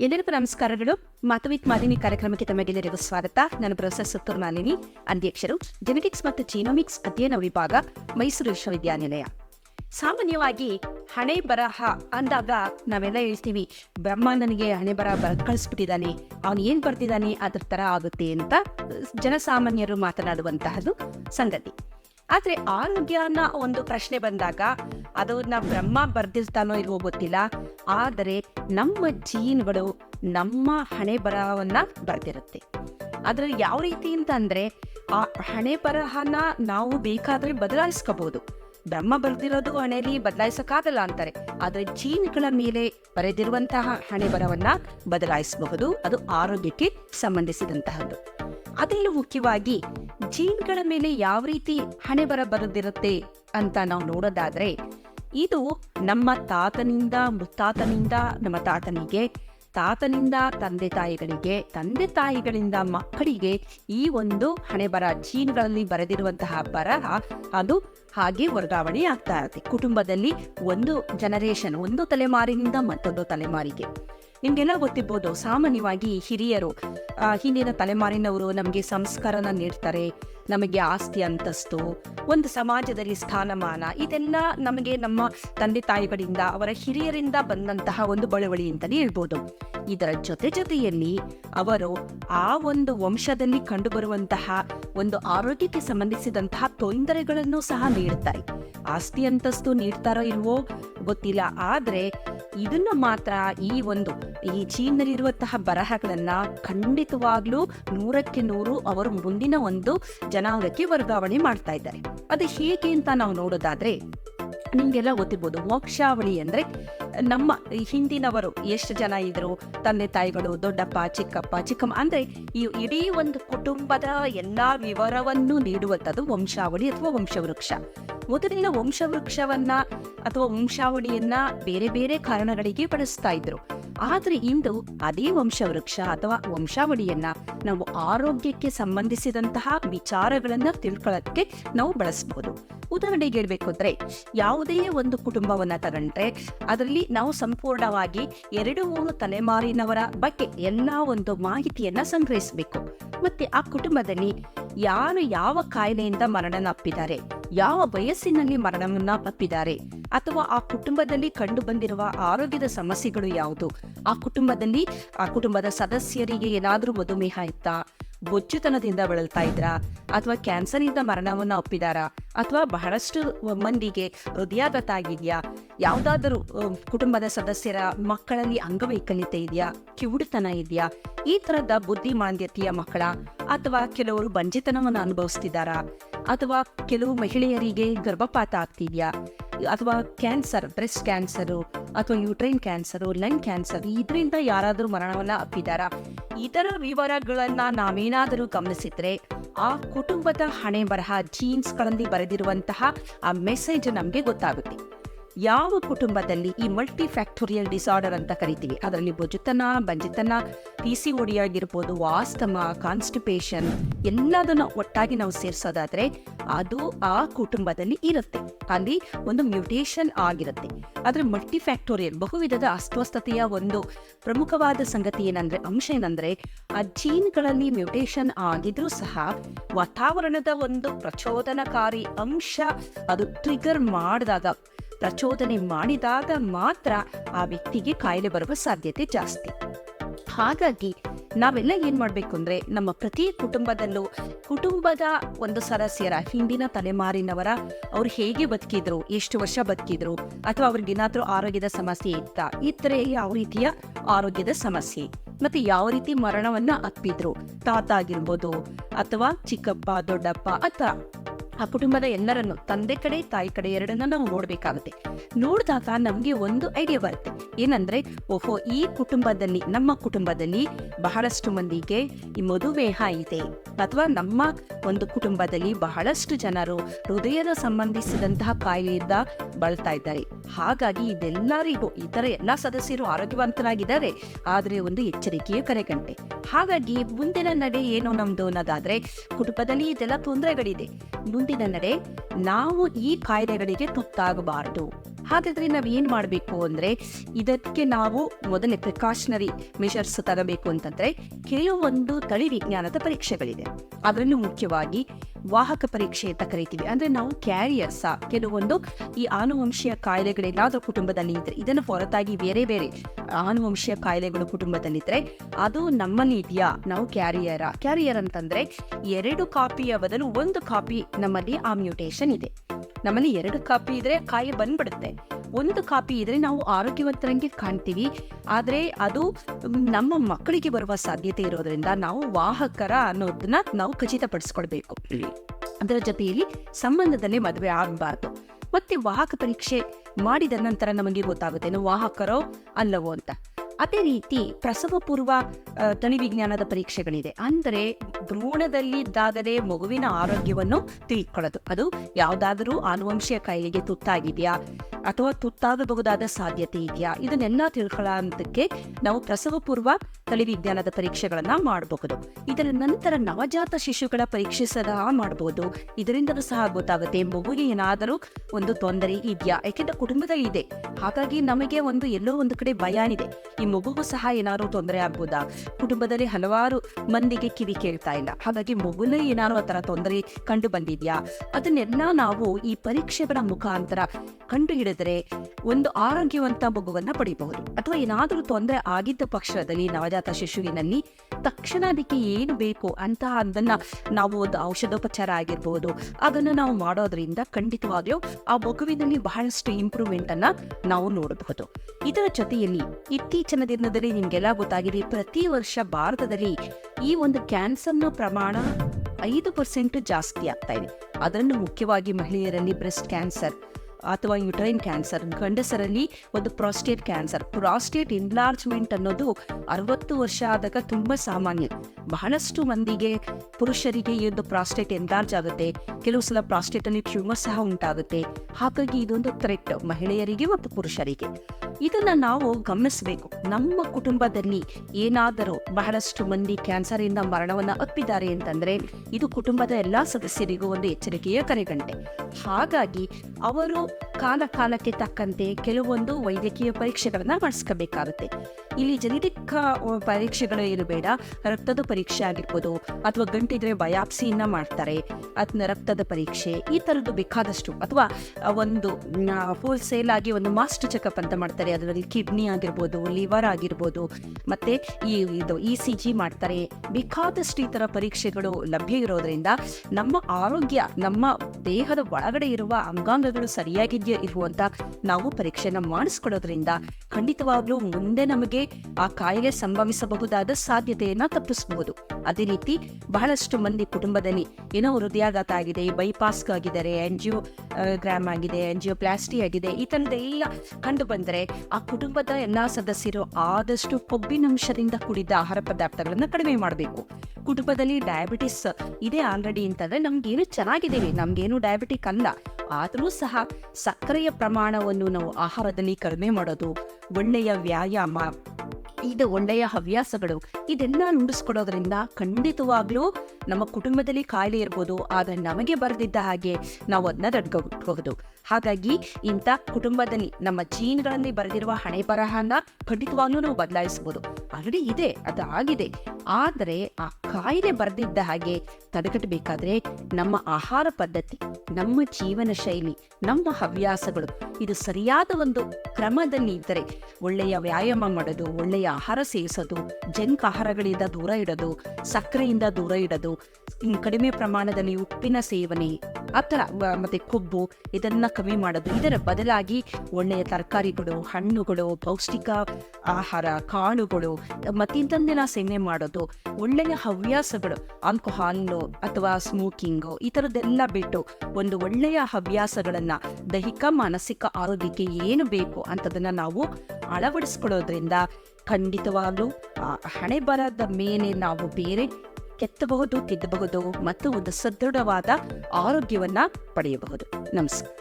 ಎಲ್ಲರಿಗೂ ನಮಸ್ಕಾರಗಳು. ಮಾತವಿತ್ ಮಾಲಿನಿ ಕಾರ್ಯಕ್ರಮಕ್ಕೆ ತಮಗೆಲ್ಲರಿಗೂ ಸ್ವಾಗತ. ನಾನು ಪ್ರೊಫೆಸರ್ ಸುತ್ತೂರ್ ಮಾಲಿನಿ. ಅಧ್ಯಕ್ಷರು ಜೆನೆಟಿಕ್ಸ್ ಮತ್ತು ಜೀನೋಮಿಕ್ಸ್ ಅಧ್ಯಯನ ವಿಭಾಗ, ಮೈಸೂರು ವಿಶ್ವವಿದ್ಯಾನಿಲಯ. ಸಾಮಾನ್ಯವಾಗಿ ಹಣೆ ಬರಹ ಅಂದಾಗ ನಾವೆಲ್ಲ ಹೇಳ್ತೀವಿ ಬ್ರಹ್ಮಾಂಡನಿಗೆ ಹಣೆ ಬರಹ ಬರ ಕಳಿಸ್ಬಿಟ್ಟಿದ್ದಾನೆ. ಅವನು ಏನ್ ಬರ್ತಿದ್ದಾನೆ ಅದ್ರ ತರ ಆಗುತ್ತೆ ಅಂತ ಜನಸಾಮಾನ್ಯರು ಮಾತನಾಡುವಂತಹದ್ದು ಸಂಗತಿ. ಆದ್ರೆ ಆರೋಗ್ಯ ಅನ್ನೋ ಒಂದು ಪ್ರಶ್ನೆ ಬಂದಾಗ ಅದನ್ನ ಬ್ರಹ್ಮ ಬರ್ದಿರ್ತಾನೋ ಇಲ್ವೋ ಗೊತ್ತಿಲ್ಲ. ಆದರೆ ನಮ್ಮ ಜೀನ್ಗಳು ನಮ್ಮ ಹಣೆ ಬರಹವನ್ನ ಬರ್ದಿರುತ್ತೆ. ಆದ್ರೆ ಯಾವ ರೀತಿ ಅಂತ ಅಂದ್ರೆ ಆ ಹಣೆ ಬರಹನ ನಾವು ಬೇಕಾದ್ರೆ ಬದಲಾಯಿಸ್ಕೋಬಹುದು ಬ್ರಹ್ಮ ಬರ್ದಿರೋದು ಹಣೆಯಲ್ಲಿ ಬದಲಾಯಿಸಕ್ಕಾಗಲ್ಲ ಅಂತಾರೆ. ಆದ್ರೆ ಜೀನ್ಗಳ ಮೇಲೆ ಬರೆದಿರುವಂತಹ ಹಣೆ ಬರವನ್ನ ಬದಲಾಯಿಸಬಹುದು. ಅದು ಆರೋಗ್ಯಕ್ಕೆ ಸಂಬಂಧಿಸಿದಂತಹದ್ದು. ಅದರಲ್ಲೂ ಮುಖ್ಯವಾಗಿ ಜೀನ್ಗಳ ಮೇಲೆ ಯಾವ ರೀತಿ ಹಣೆ ಬರ ಬರೆದಿರುತ್ತೆ ಅಂತ ನಾವು ನೋಡೋದಾದ್ರೆ, ಇದು ನಮ್ಮ ತಾತನಿಂದ, ಮುತ್ತಾತನಿಂದ, ನಮ್ಮ ತಾತನಿಗೆ, ತಾತನಿಂದ ತಂದೆ ತಾಯಿಗಳಿಗೆ, ತಂದೆ ತಾಯಿಗಳಿಂದ ಮಕ್ಕಳಿಗೆ ಈ ಒಂದು ಹಣೆ ಬರ ಜೀನ್ಗಳಲ್ಲಿ ಬರೆದಿರುವಂತಹ ಬರಹ ಅದು ಹಾಗೆ ವರ್ಗಾವಣೆ ಆಗ್ತಾ ಇರುತ್ತೆ. ಕುಟುಂಬದಲ್ಲಿ ಒಂದು ಜನರೇಷನ್ ಒಂದು ತಲೆಮಾರಿನಿಂದ ಮತ್ತೊಂದು ತಲೆಮಾರಿಗೆ. ನಿಮ್ಗೆಲ್ಲ ಗೊತ್ತಿರ್ಬೋದು, ಸಾಮಾನ್ಯವಾಗಿ ಹಿರಿಯರು ಹಿಂದಿನ ತಲೆಮಾರಿನವರು ನಮಗೆ ಸಂಸ್ಕಾರನ ನೀಡ್ತಾರೆ, ನಮಗೆ ಆಸ್ತಿ ಅಂತಸ್ತು, ಒಂದು ಸಮಾಜದಲ್ಲಿ ಸ್ಥಾನಮಾನ, ಇದೆಲ್ಲ ನಮಗೆ ನಮ್ಮ ತಂದೆ ತಾಯಿಗಳಿಂದ, ಅವರ ಹಿರಿಯರಿಂದ ಬಂದಂತಹ ಒಂದು ಬಳುವಳಿ ಅಂತಲೇ ಹೇಳ್ಬೋದು. ಇದರ ಜೊತೆ ಜೊತೆಯಲ್ಲಿ ಅವರು ಆ ಒಂದು ವಂಶದಲ್ಲಿ ಕಂಡುಬರುವಂತಹ ಒಂದು ಆರೋಗ್ಯಕ್ಕೆ ಸಂಬಂಧಿಸಿದಂತಹ ತೊಂದರೆಗಳನ್ನು ಸಹ ನೀಡ್ತಾರೆ. ಆಸ್ತಿ ಅಂತಸ್ತು ನೀಡ್ತಾರೋ ಇಲ್ವೋ ಗೊತ್ತಿಲ್ಲ, ಆದ್ರೆ ಇದನ್ನ ಮಾತ್ರ ಈ ಒಂದು ಈ ಚೀನಲ್ಲಿರುವಂತಹ ಬರಹಗಳನ್ನ ಖಂಡಿತವಾಗ್ಲೂ ನೂರಕ್ಕೆ ನೂರು ಅವರು ಮುಂದಿನ ಒಂದು ಜನಾಂಗಕ್ಕೆ ವರ್ಗಾವಣೆ ಮಾಡ್ತಾ ಇದ್ದಾರೆ. ಅದು ಹೇಗೆ ಅಂತ ನಾವು ನೋಡೋದಾದ್ರೆ, ನಿಮ್ಗೆಲ್ಲ ಗೊತ್ತಿರ್ಬೋದು, ಮೋಕ್ಷಾವಳಿ ಅಂದ್ರೆ ನಮ್ಮ ಹಿಂದಿನವರು ಎಷ್ಟು ಜನ ಇದ್ರು? ತಂದೆ ತಾಯಿಗಳು, ದೊಡ್ಡಪ್ಪ, ಚಿಕ್ಕಪ್ಪ, ಚಿಕ್ಕಮ್ಮ. ಅಂದ್ರೆ ಈ ಇಡೀ ಒಂದು ಕುಟುಂಬದ ಎಲ್ಲಾ ವಿವರವನ್ನು ನೀಡುವಂಥದ್ದು ವಂಶಾವಳಿ ಅಥವಾ ವಂಶವೃಕ್ಷ. ಮೊದಲಿನ ವಂಶವೃಕ್ಷವನ್ನ ಅಥವಾ ವಂಶಾವಳಿಯನ್ನ ಬೇರೆ ಬೇರೆ ಕಾರಣಗಳಿಗೆ ಬಳಸ್ತಾ ಇದ್ರು. ಆದ್ರೆ ಇಂದು ಅದೇ ವಂಶವೃಕ್ಷ ಅಥವಾ ವಂಶಾವಳಿಯನ್ನ ನಾವು ಆರೋಗ್ಯಕ್ಕೆ ಸಂಬಂಧಿಸಿದಂತಹ ವಿಚಾರಗಳನ್ನ ತಿಳ್ಕೊಳ್ಳೋಕ್ಕೆ ನಾವು ಬಳಸಬಹುದು ಉದಾಹರಣೆಗೆ ಹೇಳ್ಬೇಕು ಅಂದ್ರೆ ಯಾವುದೇ ಒಂದು ಕುಟುಂಬವನ್ನ ತಗೊಂಡ್ರೆ ಅದರಲ್ಲಿ ನಾವು ಸಂಪೂರ್ಣವಾಗಿ ಎರಡು ಮೂರು ತಲೆಮಾರಿನವರ ಬಗ್ಗೆ ಎಲ್ಲ ಒಂದು ಮಾಹಿತಿಯನ್ನ ಸಂಗ್ರಹಿಸಬೇಕು. ಮತ್ತೆ ಆ ಕುಟುಂಬದಲ್ಲಿ ಯಾರು ಯಾವ ಕಾಯಿಲೆಯಿಂದ ಮರಣನಪ್ಪಿದ್ದಾರೆ ಯಾವ ವಯಸ್ಸಿನಲ್ಲಿ ಮರಣವನ್ನ ಅಪ್ಪಿದ್ದಾರೆ ಅಥವಾ ಆ ಕುಟುಂಬದಲ್ಲಿ ಕಂಡು ಬಂದಿರುವ ಆರೋಗ್ಯದ ಸಮಸ್ಯೆಗಳು ಯಾವುದು, ಆ ಕುಟುಂಬದಲ್ಲಿ, ಆ ಕುಟುಂಬದ ಸದಸ್ಯರಿಗೆ ಏನಾದ್ರೂ ಮಧುಮೇಹ ಇತ್ತಾ ಬೊಜ್ಜುತನದಿಂದ ಬಳಲ್ತಾ ಇದ್ರಾ? ಅಥವಾ ಕ್ಯಾನ್ಸರ್ ಇಂದ ಮರಣವನ್ನ ಒಪ್ಪಿದಾರಾ? ಅಥವಾ ಬಹಳಷ್ಟು ಮಂದಿಗೆ ಹೃದಯಾಘಾತ ಆಗಿದೆಯಾ ಯಾವುದಾದರೂ ಕುಟುಂಬದ ಸದಸ್ಯರ ಮಕ್ಕಳಲ್ಲಿ ಅಂಗವೈಕಲ್ಯತೆ ಇದೆಯಾ? ಕಿವುಡುತನ ಇದೆಯಾ? ಈ ತರದ ಬುದ್ಧಿಮಾಂದ್ಯತೆಯ ಮಕ್ಕಳ ಅಥವಾ ಕೆಲವರು ಬಂಜೆತನವನ್ನು ಅನುಭವಿಸ್ತಿದ್ದಾರಾ ಅಥವಾ ಕೆಲವು ಮಹಿಳೆಯರಿಗೆ ಗರ್ಭಪಾತ ಆಗ್ತಿದ್ಯಾ? ಅಥವಾ ಕ್ಯಾನ್ಸರ್ ಬ್ರೆಸ್ಟ್ ಕ್ಯಾನ್ಸರು ಅಥವಾ ಯೂಟ್ರೈನ್ ಕ್ಯಾನ್ಸರು ಲಂಗ್ ಕ್ಯಾನ್ಸರ್ ಇದರಿಂದ ಯಾರಾದರೂ ಮರಣವನ್ನ ಅಪ್ಪಿದಾರಾ ಇತರ ವಿವರಗಳನ್ನ ನಾವೇನಾದರೂ ಗಮನಿಸಿದರೆ ಆ ಕುಟುಂಬದ ಹಣೆ ಬರಹ ಜೀನ್ಸ್ಗಳಲ್ಲಿ ಬರೆದಿರುವಂತಹ ಆ ಮೆಸೇಜ್ ನಮಗೆ ಗೊತ್ತಾಗುತ್ತೆ. ಯಾವ ಕುಟುಂಬದಲ್ಲಿ ಈ ಮಲ್ಟಿ ಫ್ಯಾಕ್ಟೋರಿಯಲ್ ಡಿಸಾರ್ಡರ್ ಅಂತ ಕರಿತೀವಿ? ಅದರಲ್ಲಿ ಬೊಜುತನ ಬಂಜಿತನ ಪಿ ಸಿ ಆಗಿರ್ಬೋದು ವಾಸ್ತಮ ಕಾನ್ಸ್ಟಿಪೇಷನ್ ಎಲ್ಲದನ್ನ ಒಟ್ಟಾಗಿ ನಾವು ಸೇರಿಸೋದಾದ್ರೆ ಅದು ಆ ಕುಟುಂಬದಲ್ಲಿ ಇರುತ್ತೆ. ಅಲ್ಲಿ ಒಂದು ಮ್ಯೂಟೇಷನ್ ಆಗಿರುತ್ತೆ. ಆದರೆ ಮಲ್ಟಿ ಫ್ಯಾಕ್ಟೋರಿಯಲ್ ಬಹುವಿಧದ ಅಸ್ವಸ್ಥತೆಯ ಒಂದು ಪ್ರಮುಖವಾದ ಸಂಗತಿ ಏನಂದ್ರೆ, ಅಂಶ ಏನಂದ್ರೆ, ಆ ಜೀನ್ಗಳಲ್ಲಿ ಮ್ಯೂಟೇಷನ್ ಆಗಿದ್ರೂ ಸಹ ವಾತಾವರಣದ ಒಂದು ಪ್ರಚೋದನಕಾರಿ ಅಂಶ ಅದು ಟ್ರಿಗರ್ ಮಾಡಿದಾಗ ಪ್ರಚೋದನೆ ಮಾಡಿದಾಗ ಮಾತ್ರ ಆ ವ್ಯಕ್ತಿಗೆ ಕಾಯಿಲೆ ಬರುವ ಸಾಧ್ಯತೆ ಜಾಸ್ತಿ. ಹಾಗಾಗಿ ನಾವೆಲ್ಲ ಏನ್ ಮಾಡಬೇಕು ಅಂದ್ರೆ ನಮ್ಮ ಪ್ರತಿ ಕುಟುಂಬದಲ್ಲೂ ಕುಟುಂಬದ ಒಂದು ಸದಸ್ಯರ ಹಿಂದಿನ ತಲೆಮಾರಿನವರ ಅವ್ರು ಹೇಗೆ ಬದುಕಿದ್ರು, ಎಷ್ಟು ವರ್ಷ ಬದುಕಿದ್ರು, ಅಥವಾ ಅವ್ರಿಗೇನಾದ್ರೂ ಆರೋಗ್ಯದ ಸಮಸ್ಯೆ ಇತ್ತಾ ಇತರೆ ಯಾವ ರೀತಿಯ ಆರೋಗ್ಯದ ಸಮಸ್ಯೆ? ಮತ್ತೆ ಯಾವ ರೀತಿ ಮರಣವನ್ನ ಅಪ್ಪಿದ್ರು? ತಾತ ಆಗಿರ್ಬೋದು ಅಥವಾ ಚಿಕ್ಕಪ್ಪ, ದೊಡ್ಡಪ್ಪ ಅಥವಾ ಆ ಕುಟುಂಬದ ಎಲ್ಲರನ್ನು ತಂದೆ ಕಡೆ, ತಾಯಿ ಕಡೆ ಎರಡನ್ನ ನಾವು ನೋಡ್ಬೇಕಾಗುತ್ತೆ. ನೋಡಿದಾಗ ನಮ್ಗೆ ಒಂದು ಐಡಿಯಾ ಬರುತ್ತೆ. ಏನಂದ್ರೆ, ಓಹೋ, ಈ ಕುಟುಂಬದಲ್ಲಿ, ನಮ್ಮ ಕುಟುಂಬದಲ್ಲಿ ಬಹಳಷ್ಟು ಮಂದಿಗೆ ಈ ಮಧುಮೇಹ ಇದೆ ಅಥವಾ ನಮ್ಮ ಒಂದು ಕುಟುಂಬದಲ್ಲಿ ಬಹಳಷ್ಟು ಜನರು ಹೃದಯದ ಸಂಬಂಧಿಸಿದಂತಹ ಕಾಯಿಲೆಯಿಂದ ಬಳಲ್ತಾ ಇದ್ದಾರೆ. ಹಾಗಾಗಿ ಇದೆಲ್ಲರಿಗೂ ಇತರ ಎಲ್ಲ ಸದಸ್ಯರು ಆರೋಗ್ಯವಂತರಾಗಿದ್ದಾರೆ. ಆದ್ರೆ ಒಂದು ಎಚ್ಚರಿಕೆಯ ಕರೆಗಂಟೆ ಹಾಗಾಗಿ ಮುಂದಿನ ನಡೆ ಏನು ನಮ್ದು ಅನ್ನೋದಾದ್ರೆ, ಕುಟುಂಬದಲ್ಲಿ ಇದೆಲ್ಲ ತೊಂದರೆಗಳಿದೆ. ಮುಂದಿನ ನಡೆ ನಾವು ಈ ಕಾಯಿಲೆಗಳಿಗೆ ತುತ್ತಾಗಬಾರದು. ಹಾಗಾದ್ರೆ ನಾವು ಏನು ಮಾಡಬೇಕು ಅಂದರೆ ಇದಕ್ಕೆ ನಾವು ಮೊದಲೇ ಪ್ರಿಕಾಷನರಿ ಮೆಷರ್ಸ್ ತರಬೇಕು ಅಂತಂದರೆ ಕೆಲವೊಂದು ತಳಿ ವಿಜ್ಞಾನದ ಪರೀಕ್ಷೆಗಳಿದೆ. ಅದರಲ್ಲೂ ಮುಖ್ಯವಾಗಿ ವಾಹಕ ಪರೀಕ್ಷೆ ಅಂತ ಕರಿತೀವಿ. ಅಂದ್ರೆ ನಾವು ಕ್ಯಾರಿಯರ್ಸ್ ಕೆಲವೊಂದು ಈ ಆನುವಂಶೀಯ ಕಾಯಿಲೆಗಳೇನಾದರೂ ಕುಟುಂಬದಲ್ಲಿ ಇದ್ರೆ, ಇದನ್ನು ಹೊರತಾಗಿ ಬೇರೆ ಬೇರೆ ಆನುವಂಶೀಯ ಕಾಯಿಲೆಗಳು ಕುಟುಂಬದಲ್ಲಿದ್ದರೆ ಅದು ನಮ್ಮಲ್ಲಿ ಇದೆಯಾ ನಾವು ಕ್ಯಾರಿಯರ ಕ್ಯಾರಿಯರ್ ಅಂತಂದ್ರೆ ಎರಡು ಕಾಪಿಯ ಬದಲು ಒಂದು ಕಾಪಿ ನಮ್ಮಲ್ಲಿ ಆ ಮ್ಯೂಟೇಶನ್ ಇದೆ. ನಮ್ಮಲ್ಲಿ ಎರಡು ಕಾಪಿ ಇದ್ರೆ ಕಾಯಿ ಬಂದ್ಬಿಡುತ್ತೆ. ಒಂದು ಕಾಪಿ ಇದ್ರೆ ನಾವು ಆರೋಗ್ಯವಂತರಂಗೆ ಕಾಣ್ತೀವಿ. ಆದರೆ ಅದು ನಮ್ಮ ಮಕ್ಕಳಿಗೆ ಬರುವ ಸಾಧ್ಯತೆ ಇರೋದ್ರಿಂದ ನಾವು ವಾಹಕರ ಅನ್ನೋದನ್ನ ನಾವು ಖಚಿತಪಡಿಸ್ಕೊಳ್ಬೇಕು. ಅದರ ಜೊತೆಯಲ್ಲಿ ಸಂಬಂಧದಲ್ಲಿ ಮದುವೆ ಆಗಬಾರ್ದು. ಮತ್ತೆ ವಾಹಕ ಪರೀಕ್ಷೆ ಮಾಡಿದ ನಂತರ ನಮಗೆ ಗೊತ್ತಾಗುತ್ತೆ ವಾಹಕರೋ ಅಲ್ಲವೋ ಅಂತ. ಅದೇ ರೀತಿ ಪ್ರಸವ ಪೂರ್ವ ತಣಿ ತಳಿ ವಿಜ್ಞಾನದ ಪರೀಕ್ಷೆಗಳಿದೆ. ಅಂದರೆ ಭ್ರೂಣದಲ್ಲಿದ್ದಾಗಲೇ ಮಗುವಿನ ಆರೋಗ್ಯವನ್ನು ತಿಳ್ಕೊಳ್ಳೋದು. ಅದು ಯಾವುದಾದರೂ ಆನುವಂಶೀಯ ಕಾಯಿಲೆಗೆ ತುತ್ತಾಗಿದೆಯಾ? ಅಥವಾ ತುತ್ತಾಗಬಹುದಾದ ಸಾಧ್ಯತೆ ಇದೆಯಾ? ಇದನ್ನೆಲ್ಲ ತಿಳ್ಕೊಳ್ಳೋದಕ್ಕೆ ನಾವು ಪ್ರಸವ ಪೂರ್ವ ತಳಿ ವಿಜ್ಞಾನದ ಪರೀಕ್ಷೆಗಳನ್ನ ಮಾಡಬಹುದು. ಇದರ ನಂತರ ನವಜಾತ ಶಿಶುಗಳ ಪರೀಕ್ಷೆ ಸಹ ಮಾಡಬಹುದು. ಇದರಿಂದಲೂ ಸಹ ಗೊತ್ತಾಗುತ್ತೆ, ಮಗುಗೆ ಏನಾದರೂ ಒಂದು ತೊಂದರೆ ಇದೆಯಾ? ಯಾಕೆಂದ್ರೆ ಕುಟುಂಬದಲ್ಲಿ ಇದೆ. ಹಾಗಾಗಿ ನಮಗೆ ಒಂದು ಎಲ್ಲೋ ಒಂದು ಕಡೆ ಭಯ ಇದೆ. ಈ ಮಗುಗೂ ಸಹ ಏನಾದ್ರು ತೊಂದರೆ ಆಗ್ಬೋದಾ? ಕುಟುಂಬದಲ್ಲಿ ಹಲವಾರು ಮಂದಿಗೆ ಕಿವಿ ಕೇಳ್ತಾ ಇಲ್ಲ. ಹಾಗಾಗಿ ಮಗುನೇ ಏನಾದ್ರು ಆ ಥರ ತೊಂದರೆ ಕಂಡು ಬಂದಿದ್ಯಾ? ಅದನ್ನೆಲ್ಲ ನಾವು ಈ ಪರೀಕ್ಷೆಗಳ ಮುಖಾಂತರ ಕಂಡು ಹಿಡಿದರೆ ಒಂದು ಆರೋಗ್ಯವಂತ ಮಗುವನ್ನ ಪಡೆಯಬಹುದು ಅಥವಾ ಏನಾದರೂ ತೊಂದರೆ ಆಗಿದ್ದ ಪಕ್ಷದಲ್ಲಿ ನವಜಾತ ಶಿಶುವಿನಲ್ಲಿ ತಕ್ಷಣ ಅದಕ್ಕೆ ಏನು ಬೇಕು ಅಂತ ಅದನ್ನ ನಾವು ಒಂದು ಔಷಧೋಪಚಾರ ಆಗಿರ್ಬೋದು, ಅದನ್ನು ನಾವು ಮಾಡೋದ್ರಿಂದ ಖಂಡಿತವಾಗಿಯೂ ಆ ಮಗುವಿನಲ್ಲಿ ಬಹಳಷ್ಟು ಇಂಪ್ರೂವ್ಮೆಂಟ್ ಅನ್ನ ನಾವು ನೋಡಬಹುದು. ಇದರ ಜೊತೆಯಲ್ಲಿ ಇತ್ತೀಚಿನ ದಿನದಲ್ಲಿ ನಿಮ್ಗೆಲ್ಲ ಗೊತ್ತಾಗಿದೆ, ಪ್ರತಿ ವರ್ಷ ಭಾರತದಲ್ಲಿ ಈ ಒಂದು ಕ್ಯಾನ್ಸರ್ನ ಪ್ರಮಾಣ ಐದು ಪರ್ಸೆಂಟ್ ಜಾಸ್ತಿ ಆಗ್ತಾ ಇದೆ. ಅದರಲ್ಲೂ ಮುಖ್ಯವಾಗಿ ಮಹಿಳೆಯರಲ್ಲಿ ಬ್ರೆಸ್ಟ್ ಕ್ಯಾನ್ಸರ್ ಅಥವಾ ಯುಟೈನ್ ಕ್ಯಾನ್ಸರ್ ಗಂಡಸರಲ್ಲಿ ಒಂದು ಪ್ರಾಸ್ಟೇಟ್ ಕ್ಯಾನ್ಸರ್ ಪ್ರಾಸ್ಟೇಟ್ ಎನ್ಲಾರ್ಜ್ಮೆಂಟ್ ಅನ್ನೋದು ಅರವತ್ತು ವರ್ಷ ಆದಾಗ ತುಂಬ ಸಾಮಾನ್ಯ. ಬಹಳಷ್ಟು ಮಂದಿಗೆ ಪುರುಷರಿಗೆ ಈ ಒಂದು ಪ್ರಾಸ್ಟೇಟ್ ಎನ್ಲಾರ್ಜ್ ಆಗುತ್ತೆ. ಕೆಲವು ಸಲ ಪ್ರಾಸ್ಟೇಟ್ ಅಲ್ಲಿ ಟ್ಯೂಮರ್ ಸಹ ಉಂಟಾಗುತ್ತೆ. ಹಾಗಾಗಿ ಇದೊಂದು ಥ್ರೆಟ್ ಮಹಿಳೆಯರಿಗೆ ಮತ್ತು ಪುರುಷರಿಗೆ. ಇದನ್ನ ನಾವು ಗಮನಿಸಬೇಕು. ನಮ್ಮ ಕುಟುಂಬದಲ್ಲಿ ಏನಾದರೂ ಬಹಳಷ್ಟು ಮಂದಿ ಕ್ಯಾನ್ಸರ್ ಇಂದ ಮರಣವನ್ನ ಅಪ್ಪಿದ್ದಾರೆ ಅಂತಂದ್ರೆ ಇದು ಕುಟುಂಬದ ಎಲ್ಲಾ ಸದಸ್ಯರಿಗೂ ಒಂದು ಎಚ್ಚರಿಕೆಯ ಕರೆಗಂಟೆ. ಹಾಗಾಗಿ ಅವರು ಕಾಲ ಕಾಲಕ್ಕೆ ತಕ್ಕಂತೆ ಕೆಲವೊಂದು ವೈದ್ಯಕೀಯ ಪರೀಕ್ಷೆಗಳನ್ನ ಮಾಡಿಸ್ಕೋಬೇಕಾಗುತ್ತೆ. ಇಲ್ಲಿ ಜೆನೆಟಿಕ್ ಪರೀಕ್ಷೆಗಳು ಏನು ಬೇಡ. ರಕ್ತದ ಪರೀಕ್ಷೆ ಆಗಿರ್ಬೋದು ಅಥವಾ ಗಂಟಿದ್ರೆ ಬಯಾಪ್ಸಿಯನ್ನ ಮಾಡ್ತಾರೆ. ಅದನ್ನ ರಕ್ತದ ಪರೀಕ್ಷೆ ಈ ತರದ್ದು ಬೇಕಾದಷ್ಟು ಅಥವಾ ಒಂದು ಹೋಲ್ಸೇಲ್ ಆಗಿ ಒಂದು ಮಾಸ್ಟರ್ ಚೆಕಪ್ ಅಂತ ಮಾಡ್ತಾರೆ. ಅದರಲ್ಲಿ ಕಿಡ್ನಿ ಆಗಿರ್ಬೋದು, ಲಿವರ್ ಆಗಿರ್ಬೋದು, ಮತ್ತೆ ಈ ಇದು ಇ ಸಿ ಜಿ ಮಾಡ್ತಾರೆ. ಬೇಕಾದಷ್ಟು ಈ ಥರ ಪರೀಕ್ಷೆಗಳು ಲಭ್ಯ ಇರೋದ್ರಿಂದ ನಮ್ಮ ಆರೋಗ್ಯ, ನಮ್ಮ ದೇಹದ ಒಳಗಡೆ ಇರುವ ಅಂಗಾಂಗಗಳು ಸರಿಯಾಗಿದೆಯೋ ಇರುವಂತ ನಾವು ಪರೀಕ್ಷೆನ ಮಾಡಿಸ್ಕೊಳ್ಳೋದ್ರಿಂದ ಖಂಡಿತವಾಗ್ಲೂ ಮುಂದೆ ನಮಗೆ ಆ ಕಾಯಿಲೆ ಸಂಭವಿಸಬಹುದಾದ ಸಾಧ್ಯತೆಯನ್ನ ತಪ್ಪಿಸಬಹುದು ಅದೇ ರೀತಿ ಬಹಳಷ್ಟು ಮಂದಿ ಕುಟುಂಬದಲ್ಲಿ ಏನೋ ಹೃದಯಾಘಾತ ಆಗಿದೆ ಬೈಪಾಸ್ ಆಗಿದ್ದಾರೆ ಎನ್ಜಿಒ ಗ್ರಾಮ್ ಆಗಿದೆ ಪ್ಲಾಸ್ಟಿ ಆಗಿದೆ, ಈ ಥರದ್ದೆಲ್ಲ ಕಂಡು ಬಂದರೆ ಆ ಕುಟುಂಬದ ಎಲ್ಲಾ ಸದಸ್ಯರು ಆದಷ್ಟು ಕೊಬ್ಬಿನಂಶದಿಂದ ಕೂಡಿದ ಆಹಾರ ಪದಾರ್ಥಗಳನ್ನ ಕಡಿಮೆ ಮಾಡಬೇಕು. ಕುಟುಂಬದಲ್ಲಿ ಡಯಾಬಿಟಿಸ್ ಇದೆ ಆಲ್ರೆಡಿ ಅಂತಂದ್ರೆ ನಮ್ಗೇನು ಚೆನ್ನಾಗಿದ್ದೀವಿ ನಮ್ಗೇನು ಡಯಾಬಿಟಿಕ್ ಅಲ್ಲ. ಆದರೂ ಸಹ ಸಕ್ಕರೆಯ ಪ್ರಮಾಣವನ್ನು ನಾವು ಆಹಾರದಲ್ಲಿ ಕಡಿಮೆ ಮಾಡೋದು, ಒಳ್ಳೆಯ ವ್ಯಾಯಾಮ ಇದು ಒಳ್ಳೆಯ ಹವ್ಯಾಸಗಳು. ಇದೆಲ್ಲ ನುಡಿಸ್ಕೊಡೋದ್ರಿಂದ ಖಂಡಿತವಾಗ್ಲೂ ನಮ್ಮ ಕುಟುಂಬದಲ್ಲಿ ಕಾಯಿಲೆ ಇರ್ಬೋದು ಆದರೆ ನಮಗೆ ಬರೆದಿದ್ದ ಹಾಗೆ ನಾವು ಅದನ್ನ ತಡ್ಕೋಬಹುದು ಹಾಗಾಗಿ ಇಂಥ ಕುಟುಂಬದಲ್ಲಿ ನಮ್ಮ ಜೀನ್ಗಳಲ್ಲಿ ಬರೆದಿರುವ ಹಣೆ ಬರಹನ ಖಂಡಿತವಾಗ್ಲೂ ನಾವು ಬದಲಾಯಿಸಬಹುದು ಆಲ್ರೆಡಿ ಇದೆ ಅದು ಆಗಿದೆ ಆದರೆ ಆ ಕಾಯಿಲೆ ಬರೆದಿದ್ದ ಹಾಗೆ ತಡೆಗಟ್ಟಬೇಕಾದ್ರೆ ನಮ್ಮ ಆಹಾರ ಪದ್ಧತಿ, ನಮ್ಮ ಜೀವನ ಶೈಲಿ, ನಮ್ಮ ಹವ್ಯಾಸಗಳು, ಇದು ಸರಿಯಾದ ಒಂದು ಕ್ರಮದಲ್ಲಿ ಇದ್ದರೆ ಒಳ್ಳೆಯ ವ್ಯಾಯಾಮ ಮಾಡೋದು, ಒಳ್ಳೆಯ ಆಹಾರ ಸೇವಿಸೋದು, ಜಂಕ್ ಆಹಾರಗಳಿಂದ ದೂರ ಇಡೋದು, ಸಕ್ಕರೆಯಿಂದ ದೂರ ಇಡೋದು ಕಡಿಮೆ ಪ್ರಮಾಣದಲ್ಲಿ ಉಪ್ಪಿನ ಸೇವನೆ, ಆ ಥರ ಮತ್ತು ಮತ್ತೆ ಕೊಬ್ಬು ಇದನ್ನ ಕಮ್ಮಿ ಮಾಡೋದು. ಇದರ ಬದಲಾಗಿ ಒಳ್ಳೆಯ ತರಕಾರಿಗಳು, ಹಣ್ಣುಗಳು, ಪೌಷ್ಟಿಕ ಆಹಾರ, ಕಾಳುಗಳು ಮತ್ತಿಂತಂದೆಲ್ಲ ಸೇವನೆ ಮಾಡೋದು. ಒಳ್ಳೆಯ ಹವ್ಯಾಸಗಳು ಆಲ್ಕೋಹಾಲು ಅಥವಾ ಸ್ಮೋಕಿಂಗು ಈ ಥರದ್ದೆಲ್ಲ ಬಿಟ್ಟು ಒಂದು ಒಳ್ಳೆಯ ಹವ್ಯಾಸಗಳನ್ನ, ದೈಹಿಕ, ಮಾನಸಿಕ ಆರೋಗ್ಯಕ್ಕೆ ಏನು ಬೇಕು ಅಂತದನ್ನ ನಾವು ಅಳವಡಿಸ್ಕೊಳ್ಳೋದ್ರಿಂದ ಖಂಡಿತವಾಗ್ಲೂ ಹಣೆ ಬರದ ಮೇಲೆ ನಾವು ಬೇರೆ ಕೆತ್ತಬಹುದು ತಿದ್ದಬಹುದು ಮತ್ತು ಒಂದು ಸದೃಢವಾದ ಆರೋಗ್ಯವನ್ನ ಪಡೆಯಬಹುದು. ನಮಸ್ಕಾರ.